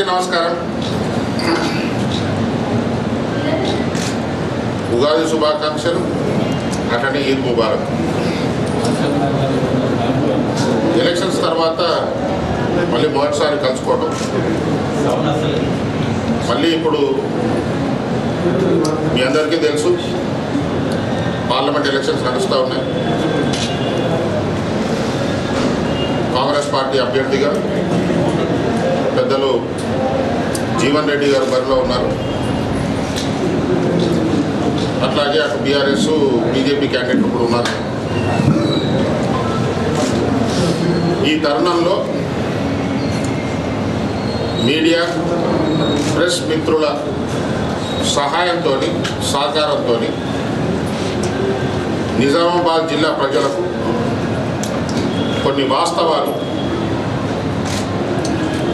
అందరికీ నమస్కారం. ఉగాది శుభాకాంక్షలు అట్లనే ఈద్ ముబారక్. ఎలక్షన్స్ తర్వాత మళ్ళీ మొదటిసారి కలుసుకోవడం మళ్ళీ ఇప్పుడు మీ అందరికీ తెలుసు పార్లమెంట్ ఎలక్షన్స్ నడుస్తూ ఉన్నాయి. కాంగ్రెస్ పార్టీ అభ్యర్థిగా పెద్దలు జీవన్ రెడ్డి గారు బరిలో ఉన్నారు. అట్లాగే అటు బీఆర్ఎస్ బీజేపీ క్యాండిడేట్ కూడా ఉన్నారు. ఈ తరుణంలో మీడియా ప్రెస్ మిత్రుల సహాయంతో సహకారంతో నిజామాబాద్ జిల్లా ప్రజలకు కొన్ని వాస్తవాలు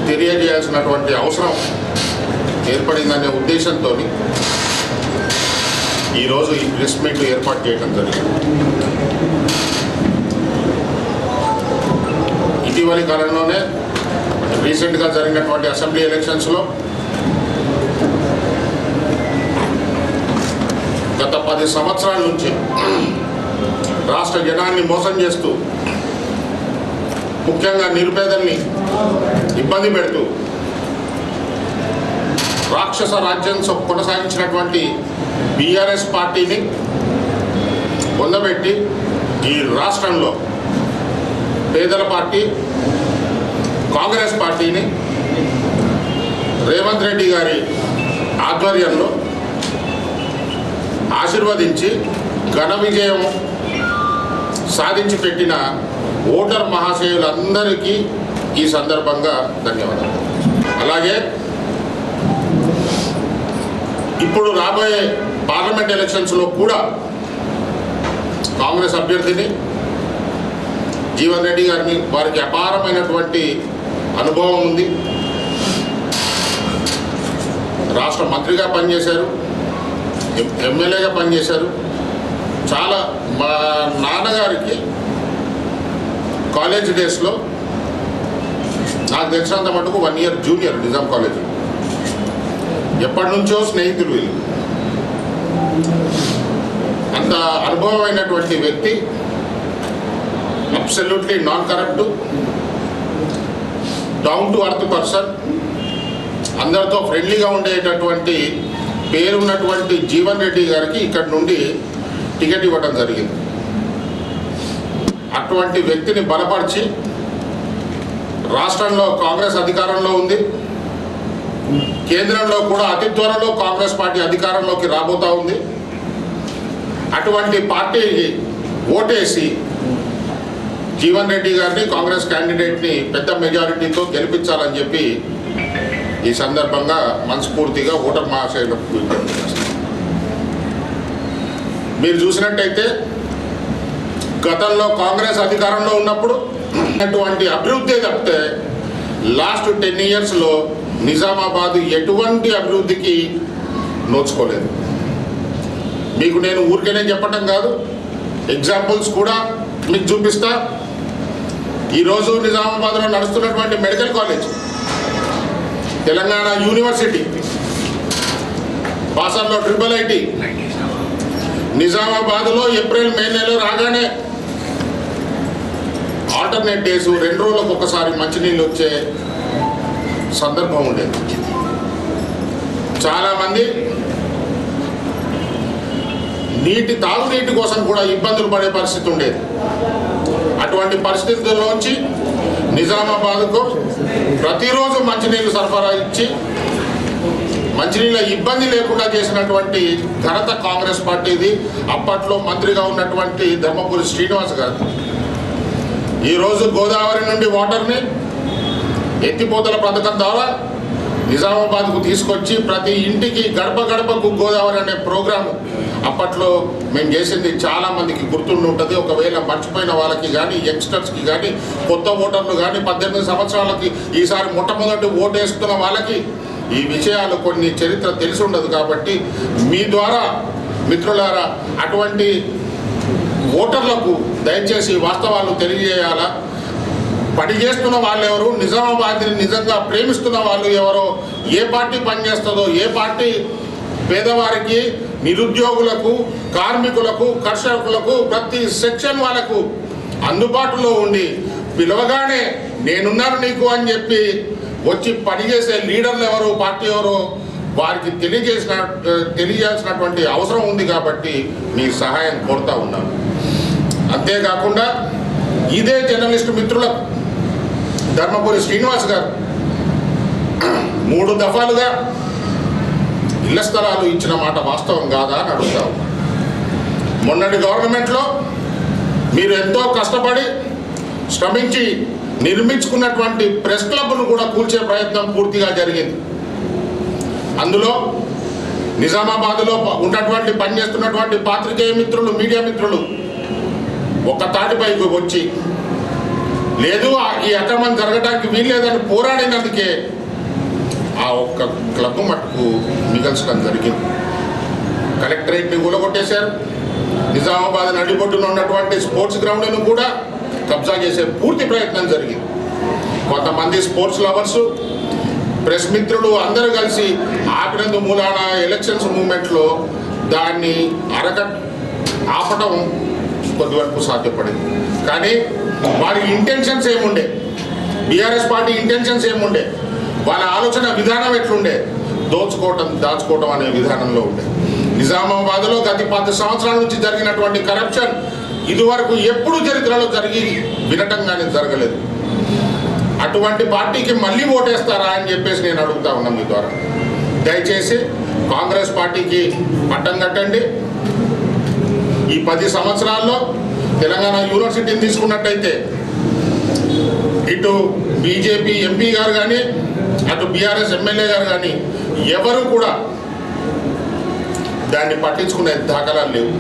తెలియజేయాల్సినటువంటి అవసరం ఏర్పడిందనే ఉద్దేశంతో ఈరోజు ఈ ప్రెస్ మీట్ ఏర్పాటు చేయడం జరిగింది. ఇటీవలి కాలంలోనే రీసెంట్గా జరిగినటువంటి అసెంబ్లీ ఎలక్షన్స్లో గత పది సంవత్సరాల నుంచి రాష్ట్ర జనాన్ని మోసం చేస్తూ ముఖ్యంగా నిరుపేదల్ని ఇబ్బంది పెడుతూ రాక్షస రాజ్యం కొనసాగించినటువంటి బీఆర్ఎస్ పార్టీని పొందబెట్టి ఈ రాష్ట్రంలో పేదల పార్టీ కాంగ్రెస్ పార్టీని రేవంత్ రెడ్డి గారి ఆధ్వర్యంలో ఆశీర్వదించి ఘన విజయం సాధించి పెట్టిన ఓటర్ మహాశయులందరికీ ఈ సందర్భంగా ధన్యవాదాలు. అలాగే ఇప్పుడు రాబోయే పార్లమెంట్ ఎలక్షన్స్లో కూడా కాంగ్రెస్ అభ్యర్థిని జీవన్ రెడ్డి గారిని వారికి అపారమైనటువంటి అనుభవం ఉంది. రాష్ట్ర మంత్రిగా పనిచేశారు ఎమ్మెల్యేగా పనిచేశారు. చాలా మా నాన్నగారికి కాలేజ్ డేస్లో నాకు తెలిసినంత మటుకు one year junior Nizam college. ఎప్పటి నుంచో స్నేహితులు వీళ్ళు. అంత అనుభవమైనటువంటి వ్యక్తి absolutely non corrupt down to earth person అందరితో ఫ్రెండ్లీగా ఉండేటటువంటి పేరున్నటువంటి జీవన్ రెడ్డి గారికి ఇక్కడ నుండి టికెట్ ఇవ్వడం జరిగింది. అటువంటి వ్యక్తిని బలపరిచి రాష్ట్రంలో కాంగ్రెస్ అధికారంలో ఉంది. కేంద్రంలో కూడా అతి త్వరలో కాంగ్రెస్ పార్టీ అధికారంలోకి రాబోతా ఉంది. అటువంటి పార్టీకి ఓటేసి జీవన్ రెడ్డి గారిని కాంగ్రెస్ క్యాండిడేట్ని పెద్ద మెజారిటీతో గెలిపించాలని చెప్పి ఈ సందర్భంగా మనస్ఫూర్తిగా ఓటర్ మహాశయులకు మీరు చూసినట్టయితే గతంలో కాంగ్రెస్ అధికారంలో ఉన్నప్పుడు అటువంటి అభివృద్ధి తప్పితే లాస్ట్ టెన్ ఇయర్స్లో నిజామాబాద్ ఎటువంటి అభివృద్ధికి నోచుకోలేదు. మీకు నేను ఊరికేనే చెప్పటం కాదు ఎగ్జాంపుల్స్ కూడా మీకు చూపిస్తా. ఈరోజు నిజామాబాద్లో నడుస్తున్నటువంటి మెడికల్ కాలేజ్ తెలంగాణ యూనివర్సిటీ బాసర్లో ట్రిపుల్ ఐటీ నిజామాబాద్లో ఏప్రిల్ మే నెల రాగానే ఆల్టర్నేట్ డేస్ రెండు రోజులకు ఒకసారి మంచినీళ్ళు వచ్చే సందర్భం ఉండేది. చాలామంది నీటి తాగునీటి కోసం కూడా ఇబ్బందులు పడే పరిస్థితి ఉండేది. అటువంటి పరిస్థితుల్లోంచి నిజామాబాద్కు ప్రతిరోజు మంచినీళ్ళు సరఫరా ఇచ్చి మంచినీళ్ళ ఇబ్బంది లేకుండా చేసినటువంటి ఘనత కాంగ్రెస్ పార్టీది. అప్పట్లో మంత్రిగా ఉన్నటువంటి ధర్మపురి శ్రీనివాస్ గారు. ఈరోజు గోదావరి నుండి వాటర్ని ఎత్తిపోతల పథకం ద్వారా నిజామాబాద్కు తీసుకొచ్చి ప్రతి ఇంటికి గడప గడపకు గోదావరి అనే ప్రోగ్రాము అప్పట్లో మేము చేసింది చాలామందికి గుర్తుండి ఉంటుంది. ఒకవేళ మర్చిపోయిన వాళ్ళకి కానీ యంగ్స్టర్స్కి కానీ కొత్త ఓటర్లు కానీ పద్దెనిమిది సంవత్సరాలకి ఈసారి మొట్టమొదటి ఓటు వేస్తున్న వాళ్ళకి ఈ విషయాలు కొన్ని చరిత్ర తెలిసి ఉండదు కాబట్టి మీ ద్వారా మిత్రులారా అటువంటి ఓటర్లకు దయచేసి వాస్తవాలు తెలియజేయాలా? పని చేస్తున్న వాళ్ళు ఎవరు నిజామాబాద్ని నిజంగా ప్రేమిస్తున్న వాళ్ళు ఎవరో? ఏ పార్టీ పనిచేస్తుందో? ఏ పార్టీ పేదవారికి నిరుద్యోగులకు కార్మికులకు కర్షకులకు ప్రతి సెక్షన్ వాళ్ళకు అందుబాటులో ఉండి పిలవగానే నేనున్నాను నీకు అని చెప్పి వచ్చి పనిచేసే లీడర్లు ఎవరు పార్టీ ఎవరు? వారికి తెలియజేసిన తెలియజేయాల్సినటువంటి అవసరం ఉంది కాబట్టి మీ సహాయం కోరుతా ఉన్నాను. అంతేకాకుండా ఇదే జర్నలిస్టు మిత్రులకు ధర్మపురి శ్రీనివాస్ గారు మూడు దఫాలుగా ఇళ్ళ స్థలాలు ఇచ్చిన మాట వాస్తవం కాదా అని అడుగుతావు. మొన్నటి గవర్నమెంట్లో మీరు ఎంతో కష్టపడి శ్రమించి నిర్మించుకున్నటువంటి ప్రెస్ క్లబ్ను కూడా కూల్చే ప్రయత్నం పూర్తిగా జరిగింది. అందులో నిజామాబాద్లో ఉన్నటువంటి పనిచేస్తున్నటువంటి పాత్రికేయ మిత్రులు మీడియా మిత్రులు ఒక తాటిపైకి వచ్చి లేదు ఆ- ఈ అక్రమం జరగడానికి వీల్లేదని పోరాడినందుకే ఆ ఒక్క క్లబ్ మట్టుకు మిగల్చడం జరిగింది. కలెక్టరేట్ని కూలగొట్టేశారు నిజామాబాద్ నడిబొడ్డున ఉన్నటువంటి స్పోర్ట్స్ గ్రౌండ్ను కూడా కబ్జా చేసే పూర్తి ప్రయత్నం జరిగింది. కొంతమంది స్పోర్ట్స్ లవర్స్ ప్రెస్ మిత్రులు అందరూ కలిసి ఆపినందు మూలాన ఎలక్షన్స్ మూమెంట్లో దాన్ని అరగ ఆపటం కొద్దివరకు సాధ్యపడింది కానీ వారి ఇంటెన్షన్స్ ఏముండే? బీఆర్ఎస్ పార్టీ ఇంటెన్షన్స్ ఏముండే? వాళ్ళ ఆలోచన విధానం ఎట్లుండే? దోచుకోవటం దాచుకోవటం అనే విధానంలో ఉండే. నిజామాబాద్లో గత పది సంవత్సరాల నుంచి జరిగినటువంటి కరప్షన్ ఇదివరకు ఎప్పుడు చరిత్రలో జరిగి వినటం కానీ జరగలేదు. అటువంటి పార్టీకి మళ్ళీ ఓటేస్తారా అని చెప్పేసి నేను అడుగుతా ఉన్నా మీ ద్వారా. దయచేసి కాంగ్రెస్ పార్టీకి పట్టం కట్టండి. ఈ పది సంవత్సరాల్లో తెలంగాణ యూనివర్సిటీని తీసుకున్నట్టయితే ఇటు బీజేపీ ఎంపీ గారు కానీ అటు బీఆర్ఎస్ ఎమ్మెల్యే గారు కానీ ఎవరు కూడా దాన్ని పట్టించుకునే దాఖలాలు లేవు.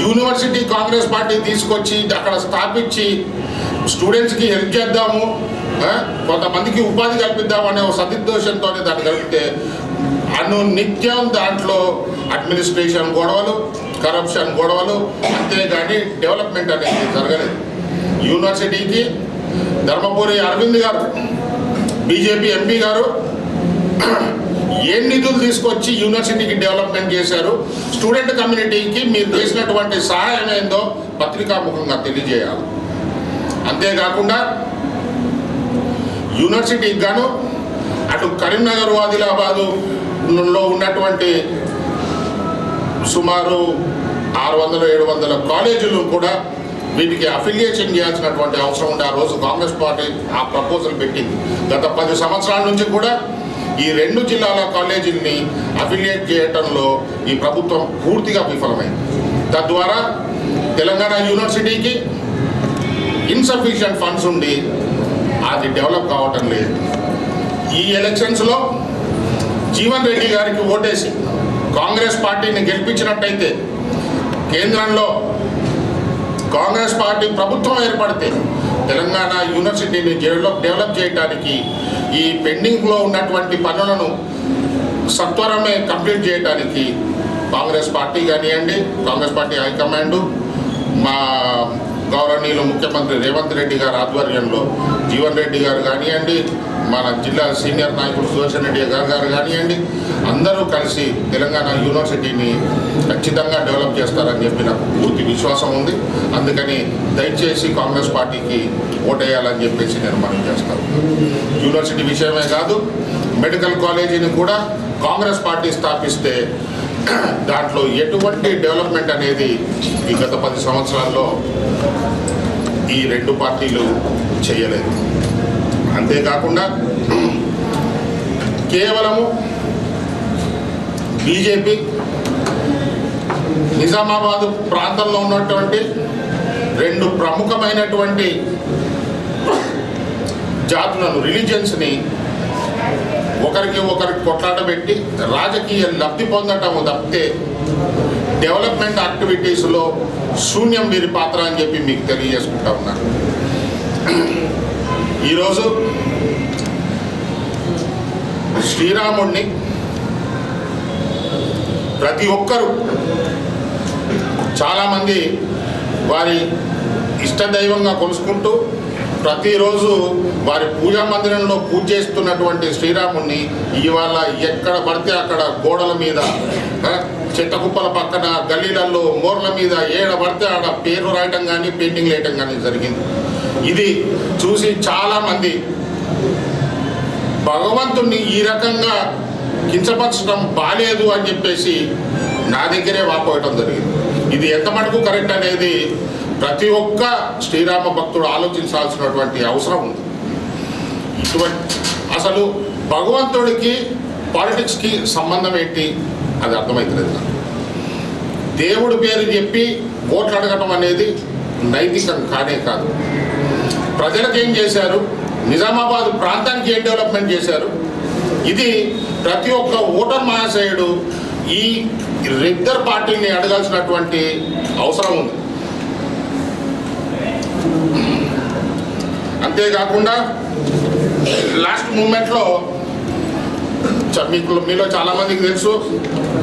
యూనివర్సిటీ కాంగ్రెస్ పార్టీ తీసుకొచ్చి అక్కడ స్థాపించి స్టూడెంట్స్కి హెల్ప్ చేద్దాము కొంతమందికి ఉపాధి కల్పిద్దాము అనే ఒక దాన్ని కలిపితే అను నిత్యం దాంట్లో అడ్మినిస్ట్రేషన్ గొడవలు కరప్షన్ గొడవలు అంతేగాని డెవలప్మెంట్ అనేది జరగలేదు. యూనివర్సిటీకి ధర్మపురి అరవింద్ గారు బీజేపీ ఎంపీ గారు ఏ నిధులు తీసుకొచ్చి యూనివర్సిటీకి డెవలప్మెంట్ చేశారు? స్టూడెంట్ కమ్యూనిటీకి మీరు చేసినటువంటి సహాయం ఏందో పత్రికాముఖంగా తెలియజేయాలి. అంతేకాకుండా యూనివర్సిటీకి గాను అటు కరీంనగర్ ఆదిలాబాదు లో ఉన్నటువంటి సుమారు ఆరు వందల ఏడు వందల కాలేజీలు కూడా వీటికి అఫిలియేషన్ చేయాల్సినటువంటి అవసరం ఉండే ఆ రోజు కాంగ్రెస్ పార్టీ ఆ ప్రపోజల్ పెట్టింది. గత పది సంవత్సరాల నుంచి కూడా ఈ రెండు జిల్లాల కాలేజీల్ని అఫిలియేట్ చేయటంలో ఈ ప్రభుత్వం పూర్తిగా విఫలమైంది. తద్వారా తెలంగాణ యూనివర్సిటీకి ఇన్సఫిషియంట్ ఫండ్స్ ఉండి అది డెవలప్ కావటం లేదు. ఈ ఎలక్షన్స్లో జీవన్ రెడ్డి గారికి ఓటేసి కాంగ్రెస్ పార్టీని గెలిపించినట్టయితే కేంద్రంలో కాంగ్రెస్ పార్టీ ప్రభుత్వం ఏర్పడితే తెలంగాణ యూనివర్సిటీని డెవలప్ డెవలప్ చేయడానికి ఈ పెండింగ్లో ఉన్నటువంటి పనులను సత్వరమే కంప్లీట్ చేయడానికి కాంగ్రెస్ పార్టీ కానివ్వండి కాంగ్రెస్ పార్టీ హైకమాండు మా గౌరవనీయులు ముఖ్యమంత్రి రేవంత్ రెడ్డి గారి ఆధ్వర్యంలో జీవన్ రెడ్డి గారు కానివ్వండి మన జిల్లా సీనియర్ నాయకుడు సుదర్శన్ రెడ్డి గారు గారు కానివ్వండి అందరూ కలిసి తెలంగాణ యూనివర్సిటీని ఖచ్చితంగా డెవలప్ చేస్తారని చెప్పి నాకు పూర్తి విశ్వాసం ఉంది. అందుకని దయచేసి కాంగ్రెస్ పార్టీకి ఓటేయాలని చెప్పేసి నేను మనం చేస్తాను. యూనివర్సిటీ విషయమే కాదు మెడికల్ కాలేజీని కూడా కాంగ్రెస్ పార్టీ స్థాపిస్తే దాంట్లో ఎటువంటి డెవలప్మెంట్ అనేది ఈ గత పది సంవత్సరాల్లో ఈ రెండు పార్టీలు చేయలేదు. అంతేకాకుండా కేవలము బీజేపీ నిజామాబాద్ ప్రాంతంలో ఉన్నటువంటి రెండు ప్రముఖమైనటువంటి జాతులను రిలీజియన్స్ని ఒకరికి ఒకరికి కొట్లాడబెట్టి రాజకీయ లబ్ధి పొందటము తప్పితే డెవలప్మెంట్ యాక్టివిటీస్లో శూన్యం వీరి పాత్ర అని చెప్పి మీకు తెలియజేసుకుంటా ఉన్నాను ఈరోజు శ్రీరాముణ్ణి ప్రతి ఒక్కరూ చాలామంది వారి ఇష్టదైవంగా కొలుసుకుంటూ ప్రతిరోజు వారి పూజా మందిరంలో పూజ చేస్తున్నటువంటి శ్రీరాముణ్ణి ఇవాళ ఎక్కడ పడితే అక్కడ గోడల మీద చెట్టకుప్పల పక్కన గల్లీలలో మోర్ల మీద ఏడ పడితే ఆడ పేరు రాయటం కానీ పెయింటింగ్ వేయటం కానీ జరిగింది. ఇది చూసి చాలామంది భగవంతుణ్ణి ఈ రకంగా కించపరచడం బాలేదు అని చెప్పేసి నా దగ్గరే వాపోయటం జరిగింది. ఇది ఎంత మటుకు కరెక్ట్ అనేది ప్రతి ఒక్క శ్రీరామ భక్తుడు ఆలోచించాల్సినటువంటి అవసరం ఉంది. ఇటువంటి అసలు భగవంతుడికి పాలిటిక్స్కి సంబంధం ఏంటి అది అర్థమవుతలేదు దేవుడి పేరు చెప్పి ఓట్లు అడగటం అనేది నైతికం కానే కాదు. ప్రజలకు ఏం చేశారు? నిజామాబాద్ ప్రాంతానికి ఏం డెవలప్మెంట్ చేశారు? ఇది ప్రతి ఒక్క ఓటర్ మహాశయుడు ఈ ఇద్దరు పార్టీని అడగాల్సినటువంటి అవసరం ఉంది. అంతేకాకుండా లాస్ట్ మూమెంట్లో మీకు మీలో చాలామందికి తెలుసు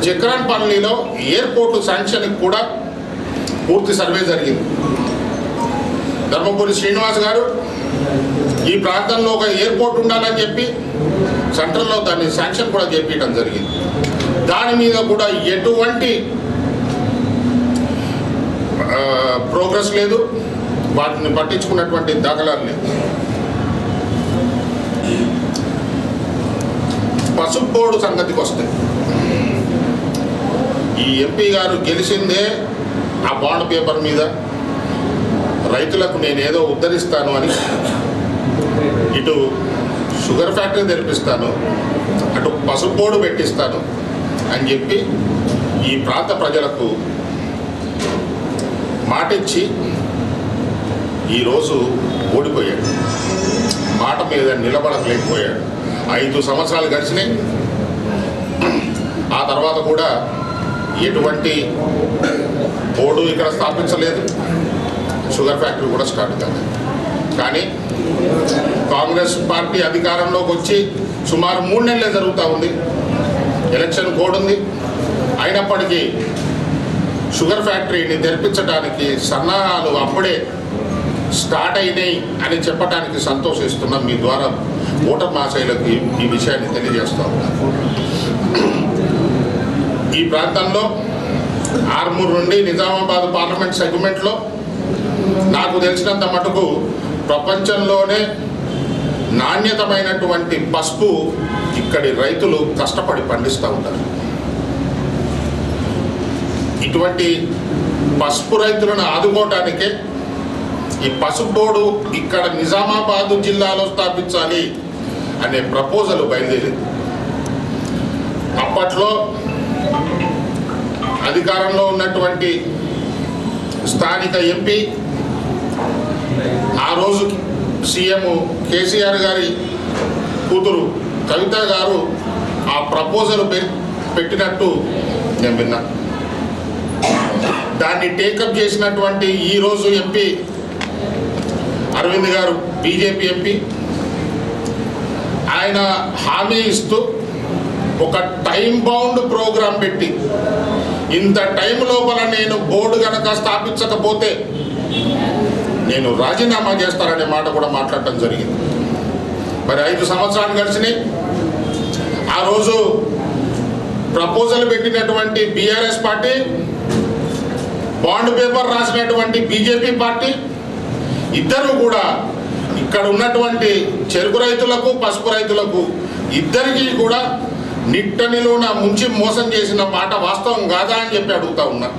చక్రాన్పల్లిలో ఎయిర్పోర్ట్ శాంక్షన్కి కూడా పూర్తి సర్వే జరిగింది. ధర్మపురి శ్రీనివాస్ గారు ఈ ప్రాంతంలో ఒక ఎయిర్పోర్ట్ ఉండాలని చెప్పి సెంట్రల్లో దాన్ని శాంక్షన్ కూడా చేపించడం జరిగింది. దాని మీద కూడా ఎటువంటి ప్రోగ్రెస్ లేదు వాటిని పట్టించుకున్నటువంటి దాఖలాలు లేదు పసుపు బోర్డు సంగతికి వస్తే ఈ ఎంపీ గారు గెలిచిందే ఆ బాండ్ పేపర్ మీద రైతులకు నేనేదో ఉద్ధరిస్తాను అని ఇటు షుగర్ ఫ్యాక్టరీ తెరిపిస్తాను అటు పసుపు బోర్డు పెట్టిస్తాను అని చెప్పి ఈ ప్రాంత ప్రజలకు మాటిచ్చి ఈరోజు ఓడిపోయాడు. మాట మీద నిలబడలేకపోయాడు. ఐదు సంవత్సరాలు గడిచినాయి. ఆ తర్వాత కూడా ఎటువంటి బోర్డు ఇక్కడ స్థాపించలేదు. షుగర్ ఫ్యాక్టరీ కూడా స్టార్ట్ కాలేదు. కానీ కాంగ్రెస్ పార్టీ అధికారంలోకి వచ్చి సుమారు మూడు నెలలే జరుగుతూ ఉంది. ఎలక్షన్ కోడ్ ఉంది. అయినప్పటికీ షుగర్ ఫ్యాక్టరీని తెరిపించడానికి సన్నాహాలు అప్పుడే స్టార్ట్ అయినాయి అని చెప్పడానికి సంతోషిస్తున్నాం. మీ ద్వారా ఓటర్ మాసైలకు ఈ- విషయాన్ని తెలియజేస్తా ఈ ప్రాంతంలో ఆర్మూర్ నుండి నిజామాబాద్ పార్లమెంట్ సెగ్మెంట్లో నాకు తెలిసినంత మటుకు ప్రపంచంలోనే నాణ్యతమైనటువంటి పసుపు ఇక్కడి రైతులు కష్టపడి పండిస్తూ ఉంటారు. ఇటువంటి పసుపు రైతులను ఆదుకోవటానికే ఈ పసుపు బోర్డు ఇక్కడ నిజామాబాద్ జిల్లాలో స్థాపించాలి అనే ప్రపోజల్ బయలుదేరింది. అప్పట్లో అధికారంలో ఉన్నటువంటి స్థానిక ఎంపీ రోజు సీఎం కేసీఆర్ గారి కూతురు కవిత గారు ఆ ప్రపోజల్ పెట్టినట్టు నేను విన్నా. దాన్ని టేకప్ చేసినటువంటి ఈరోజు ఎంపీ అరవింద్ గారు బీజేపీ ఎంపీ. ఆయన హామీ ఇస్తూ ఒక టైం బౌండ్ ప్రోగ్రాం పెట్టి ఇంత టైం లోపల నేను బోర్డు కనుక స్థాపించకపోతే నేను రాజీనామా చేస్తాననే మాట కూడా మాట్లాడటం జరిగింది. మరి ఐదు సంవత్సరాలు గడిచినాయి. ఆ రోజు ప్రపోజల్ పెట్టినటువంటి B R S party bond paper రాసినటువంటి బీజేపీ పార్టీ ఇద్దరు కూడా ఇక్కడ ఉన్నటువంటి చెరుకు రైతులకు పసుపు రైతులకు ఇద్దరికీ కూడా నిట్టనిలోన ముంచి మోసం చేసిన మాట వాస్తవం కాదా అని చెప్పి అడుగుతా ఉన్నా.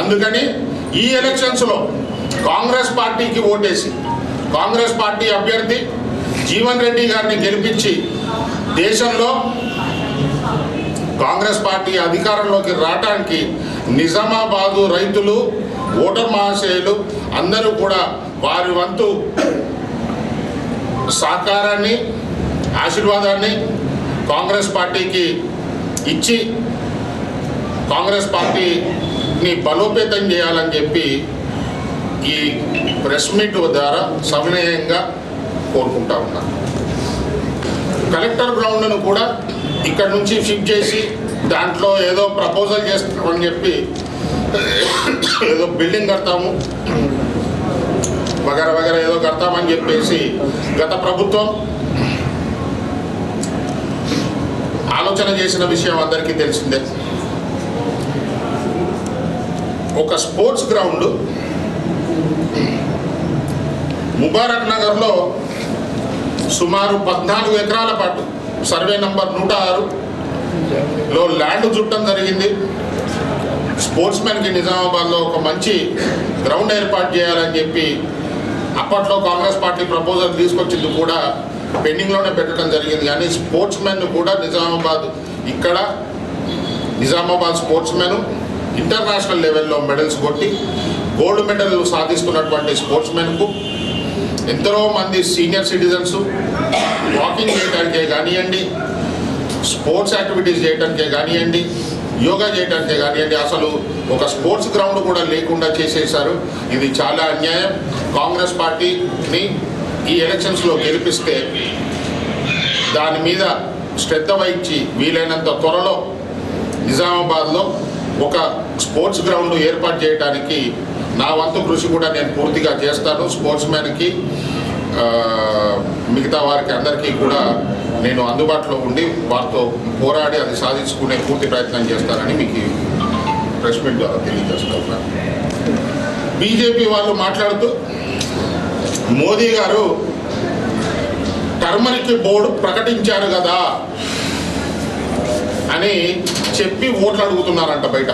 అందుకని ఈ ఎలక్షన్స్లో కాంగ్రెస్ పార్టీకి ఓటేసి కాంగ్రెస్ పార్టీ అభ్యర్థి జీవన్ రెడ్డి గారిని గెలిపించి దేశంలో కాంగ్రెస్ పార్టీ అధికారంలోకి రావడానికి నిజామాబాదు రైతులు ఓటర్ మహాశయులు అందరూ కూడా వారి వంతు సహకారాన్ని ఆశీర్వాదాన్ని కాంగ్రెస్ పార్టీకి ఇచ్చి కాంగ్రెస్ పార్టీని బలోపేతం చేయాలని చెప్పి ఈ ప్రెస్ మీట్ ద్వారా సవినయంగా కోరుకుంటా ఉన్నాను కలెక్టర్ గ్రౌండ్ను కూడా ఇక్కడ నుంచి షిఫ్ట్ చేసి దాంట్లో ఏదో ప్రపోజల్ చేస్తామని చెప్పి ఏదో బిల్డింగ్ కడతాము. వగర వగర ఏదో కడతామని చెప్పేసి గత ప్రభుత్వం ఆలోచన చేసిన విషయం అందరికీ తెలిసిందే. ఒక స్పోర్ట్స్ గ్రౌండ్ ముబారక్ నగర్లో సుమారు పద్నాలుగు ఎకరాల పాటు సర్వే నంబర్ నూట ఆరులో ల్యాండ్ చుట్టం జరిగింది. స్పోర్ట్స్ మ్యాన్కి నిజామాబాద్లో ఒక మంచి గ్రౌండ్ ఏర్పాటు చేయాలని చెప్పి అప్పట్లో కాంగ్రెస్ పార్టీ ప్రపోజల్ తీసుకొచ్చింది కూడా పెండింగ్లోనే పెట్టడం జరిగింది. కానీ స్పోర్ట్స్ మెన్ కూడా నిజామాబాద్ ఇక్కడ నిజామాబాద్ స్పోర్ట్స్ మెన్ ఇంటర్నేషనల్ లెవెల్లో మెడల్స్ కొట్టి గోల్డ్ మెడల్ సాధిస్తున్నటువంటి స్పోర్ట్స్ మెన్కు ఎంతో మంది సీనియర్ సిటిజన్స్ వాకింగ్ చేయడానికే కానివ్వండి స్పోర్ట్స్ యాక్టివిటీస్ చేయడానికే కానివ్వండి యోగా చేయడానికే కానివ్వండి అసలు ఒక స్పోర్ట్స్ గ్రౌండ్ కూడా లేకుండా చేసేశారు. ఇది చాలా అన్యాయం. కాంగ్రెస్ పార్టీని ఈ ఎలక్షన్స్లో గెలిపిస్తే దాని మీద శ్రద్ధ వహించి వీలైనంత త్వరలో నిజామాబాద్లో ఒక స్పోర్ట్స్ గ్రౌండ్ ఏర్పాటు చేయడానికి నా వంతు కృషి కూడా నేను పూర్తిగా చేస్తాను. స్పోర్ట్స్ మ్యాన్కి మిగతా వారికి అందరికీ కూడా నేను అందుబాటులో ఉండి వారితో పోరాడి అది సాధించుకునే పూర్తి ప్రయత్నం చేస్తానని మీకు ప్రెస్ మీట్ ద్వారా తెలియజేస్తా ఉన్నాను బీజేపీ వాళ్ళు మాట్లాడుతూ మోదీ గారు టర్మరిక్ బోర్డు ప్రకటించారు కదా అని చెప్పి ఓట్లు అడుగుతున్నారంట బయట.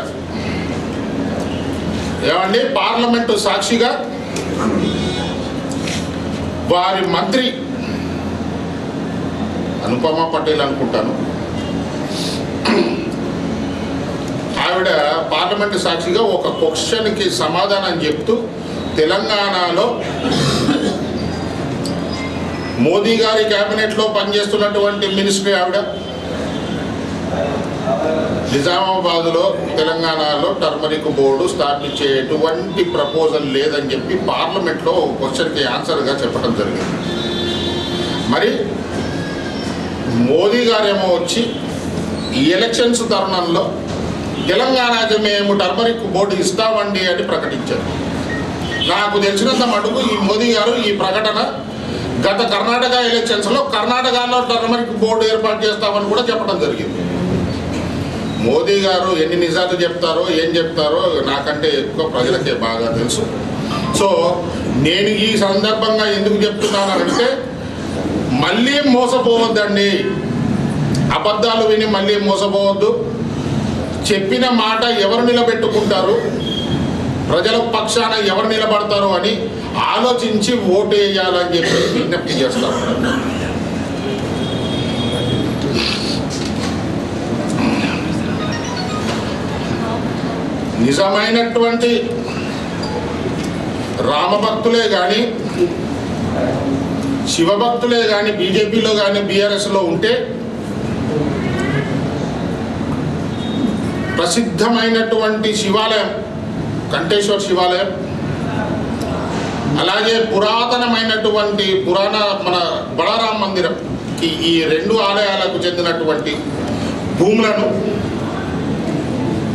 ఏమండి? పార్లమెంటు సాక్షిగా వారి మంత్రి అనుపమ పటేల్ అనుకుంటాను. ఆవిడ పార్లమెంటు సాక్షిగా ఒక క్వశ్చన్కి సమాధానం చెప్తూ తెలంగాణలో మోదీ గారి క్యాబినెట్లో పనిచేస్తున్నటువంటి మినిస్ట్రీ ఆవిడ. నిజామాబాద్లో తెలంగాణలో టర్మరిక్ బోర్డు స్థాపించే ఎటువంటి ప్రపోజల్ లేదని చెప్పి పార్లమెంట్లో క్వశ్చన్కి ఆన్సర్గా చెప్పడం జరిగింది. మరి మోదీ గారేమో వచ్చి ఈ ఎలక్షన్స్ తరుణంలో తెలంగాణకి మేము టర్మరిక్ బోర్డు ఇస్తామండి అని ప్రకటించారు. నాకు తెలిసినంత మటుకు ఈ మోదీ గారు ఈ ప్రకటన గత కర్ణాటక ఎలక్షన్స్లో కర్ణాటకలో టర్మరిక్ బోర్డు ఏర్పాటు చేస్తామని కూడా చెప్పడం జరిగింది. మోదీ గారు ఎన్ని నిజాలు చెప్తారో ఏం చెప్తారో నాకంటే ఎక్కువ ప్రజలకే బాగా తెలుసు. సో నేను ఈ సందర్భంగా ఎందుకు చెప్తున్నానంటే మళ్ళీ మోసపోవద్దండి. అబద్ధాలు విని మళ్ళీ మోసపోవద్దు. చెప్పిన మాట ఎవరు నిలబెట్టుకుంటారు? ప్రజల పక్షాన ఎవరు నిలబడతారు అని ఆలోచించి ఓటు వేయాలని చెప్పి విజ్ఞప్తి చేస్తారు నిజమైనటువంటి రామభక్తులే కానీ శివభక్తులే కానీ బీజేపీలో కానీ బీఆర్ఎస్లో ఉంటే ప్రసిద్ధమైనటువంటి శివాలయం కంఠేశ్వర శివాలయం అలాగే పురాతనమైనటువంటి పురాణ మన బలరాం మందిరంకి ఈ రెండు ఆలయాలకు చెందినటువంటి భూములను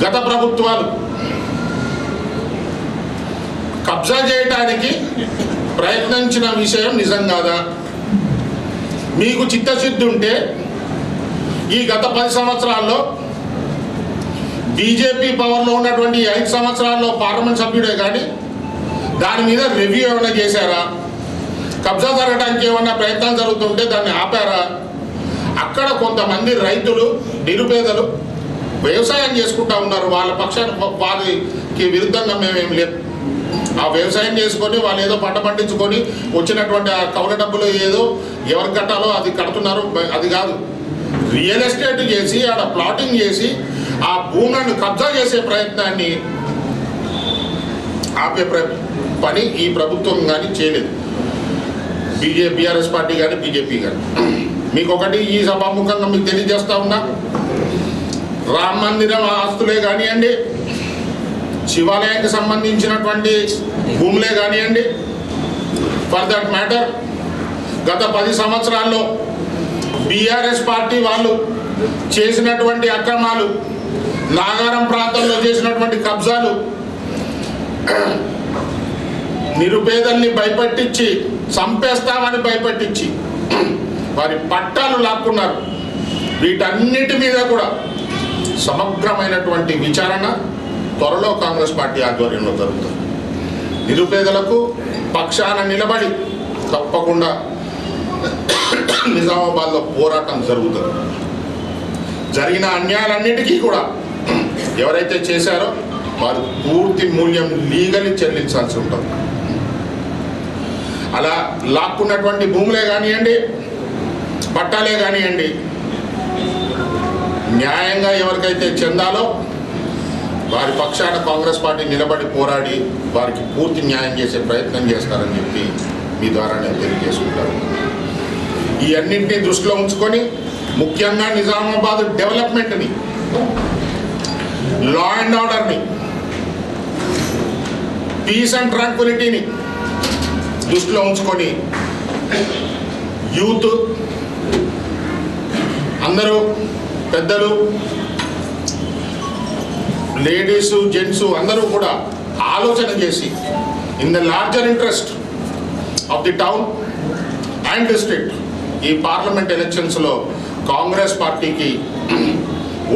గత ప్రభుత్వాలు కబ్జా చేయడానికి ప్రయత్నించిన విషయం నిజం కాదా? మీకు చిత్తశుద్ధి ఉంటే ఈ గత పది సంవత్సరాల్లో బీజేపీ పవర్లో ఉన్నటువంటి ఐదు సంవత్సరాల్లో పార్లమెంట్ సభ్యుడే కానీ దాని మీద రివ్యూ ఏమైనా చేశారా? కబ్జా జరగడానికి ఏమైనా ప్రయత్నం జరుగుతుంటే దాన్ని ఆపారా? అక్కడ కొంతమంది రైతులు నిరుపేదలు వ్యవసాయం చేసుకుంటా ఉన్నారు. వాళ్ళ పక్షాన వారికి విరుద్ధంగా మేమేం లేవు ఆ వ్యవసాయం చేసుకొని వాళ్ళు ఏదో పంట పండించుకొని వచ్చినటువంటి ఆ కౌల డబ్బులు ఏదో ఎవరు కట్టాలో అది కడుతున్నారు అది కాదు. రియల్ ఎస్టేట్ చేసి ఆడ ప్లాటింగ్ చేసి ఆ భూములను కబ్జా చేసే ప్రయత్నాన్ని ఆపే పని ఈ ప్రభుత్వం కానీ చేయలేదు. బీజే బీఆర్ఎస్ పార్టీ కానీ బీజేపీ కానీ మీకు ఒకటి ఈ సభాముఖంగా మీకు తెలియజేస్తా ఉన్నా. రామ మందిరం ఆస్తులే కానివ్వండి శివాలయానికి సంబంధించినటువంటి భూములే కానివ్వండి. ఫర్ దట్ మ్యాటర్ గత పది సంవత్సరాల్లో బీఆర్ఎస్ పార్టీ వాళ్ళు చేసినటువంటి అక్రమాలు నాగారం ప్రాంతంలో చేసినటువంటి కబ్జాలు నిరుపేదల్ని భయపెట్టించి చంపేస్తామని భయపెట్టించి వారి పట్టాలు లాక్కున్నారు. వీటన్నిటి మీద కూడా సమగ్రమైనటువంటి విచారణ త్వరలో కాంగ్రెస్ పార్టీ ఆధ్వర్యంలో జరుగుతుంది. నిరుపేదలకు పక్షాన నిలబడి తప్పకుండా నిజామాబాద్లో పోరాటం జరుగుతుంది. జరిగిన అన్యాయాలన్నిటికీ కూడా ఎవరైతే చేశారో వారు పూర్తి మూల్యం లీగలి చెల్లించాల్సి ఉంటుంది. అలా లాక్కున్నటువంటి భూములే కానివ్వండి పట్టాలే కానివ్వండి న్యాయంగా ఎవరికైతే చెందాలో వారి పక్షాన కాంగ్రెస్ పార్టీ నిలబడి పోరాడి వారికి పూర్తి న్యాయం చేసే ప్రయత్నం చేస్తారని చెప్పి మీ ద్వారా నేను తెలియజేసుకుంటాను. ఈ అన్నింటినీ దృష్టిలో ఉంచుకొని ముఖ్యంగా నిజామాబాద్ డెవలప్మెంట్ని లా అండ్ ఆర్డర్ని పీస్ అండ్ ట్రాంక్విలిటీని దృష్టిలో ఉంచుకొని యూత్ అందరూ పెద్దలు లేడీస్ జెంట్స్ అందరూ కూడా ఆలోచన చేసి in the larger interest of the town and district ఈ పార్లమెంట్ ఎలక్షన్స్లో కాంగ్రెస్ పార్టీకి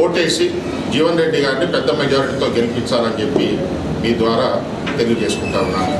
ఓటేసి జీవన్ రెడ్డి గారిని పెద్ద మెజారిటీతో గెలిపించాలని చెప్పి మీ ద్వారా తెలియజేసుకుంటా ఉన్నాను.